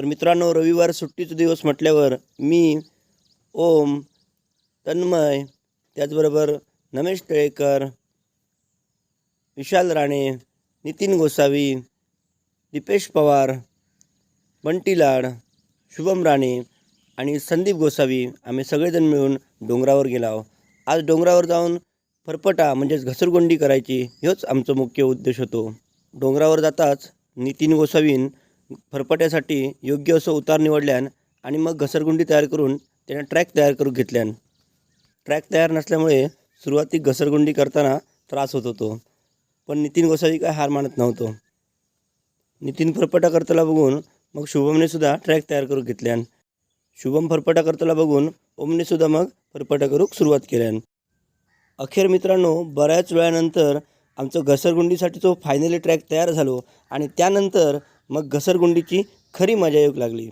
तर मित्रांनो रविवार सुट्टीचा दिवस म्हटल्यावर मी ओम तन्मय त्याचबरोबर नमेश तळेकर विशाल राणे नितीन गोसावी दीपेश पवार बंटी लाड शुभम राणे आणि संदीप गोसावी आम्ही सगळेजण मिळून डोंगरावर गेलो आज डोंगरावर जाऊन फरफटा म्हणजेच घसरगुंडी करायची ह्योच आमचा मुख्य उद्देश होतो. डोंगरावर जाताच नितीन गोसावीन फरफट्यासाठी योग्य असं उतार निवडल्यान आणि मग घसरगुंडी तयार करून त्याने ट्रॅक तयार करून घेतल्यान. ट्रॅक तयार नसल्यामुळे सुरुवाती घसरगुंडी करताना त्रास होत होतो. पण नितीन गोसावी काय हार मानत नव्हतो. नितीन फरफटा करताना बघून मग शुभमने सुद्धा ट्रॅक तयार करून घेतल्यान. शुभम फरफटा करताना बघून ओमने सुद्धा मग फरफटा करूक सुरुवात केल्यान. अखेर मित्रांनो बऱ्याच वेळानंतर आमचं घसरगुंडीसाठी तो फायनली ट्रॅक तयार झालो आणि त्यानंतर मग घसरगुंडीची खरी मजा येऊ लागली.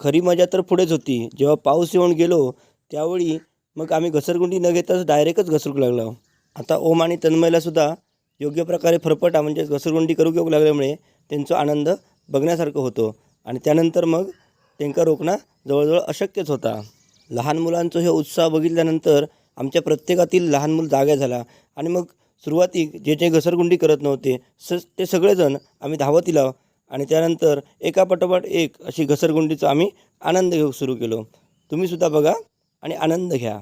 खरी मजा तर पुढेच होती. जेव्हा पाऊस येऊन गेलो त्यावेळी मग आम्ही घसरगुंडी न घेताच डायरेक्टच घसरूक लागलो. आता ओम आणि तन्मयलासुद्धा योग्य प्रकारे फरफटा म्हणजे घसरगुंडी करू घेऊ लागल्यामुळे त्यांचा आनंद बघण्यासारखं होतो. आणि त्यानंतर मग त्यांका रोखणं जवळजवळ अशक्यच होता. लहान मुलांचं हे उत्साह बघितल्यानंतर आमच्या प्रत्येकातील लहान मूल जाग्या झाला. आणि मग सुरुवातीक जे जे घसरगुंडी करत नव्हते स ते सगळेजण आम्ही धावतीला आणि त्यानंतर एका पाठोपाठ एक अशी घसरगुंडीचा आम्ही आनंद घेऊ सुरू केलो. तुम्हीसुद्धा बघा आणि आनंद घ्या.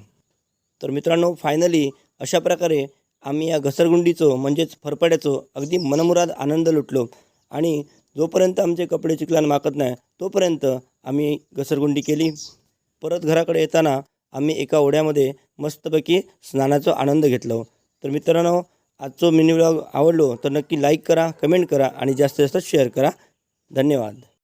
तर मित्रांनो फायनली अशा प्रकारे आम्ही या घसरगुंडीचो म्हणजेच फरफड्याचो अगदी मनमुराद आनंद लुटलो. आणि जोपर्यंत आमचे कपडे चिखलान माकत नाही तोपर्यंत आम्ही घसरगुंडी केली. परत घराकडे येताना आम्ही एका ओढ्यामध्ये मस्तपैकी स्नानाचा आनंद घेतलो. तर मित्रांनो आजचो मिनी व्लॉग आवडलो तर नक्की लाईक करा कमेंट करा आणि जास्तीत जास्त शेअर करा. धन्यवाद.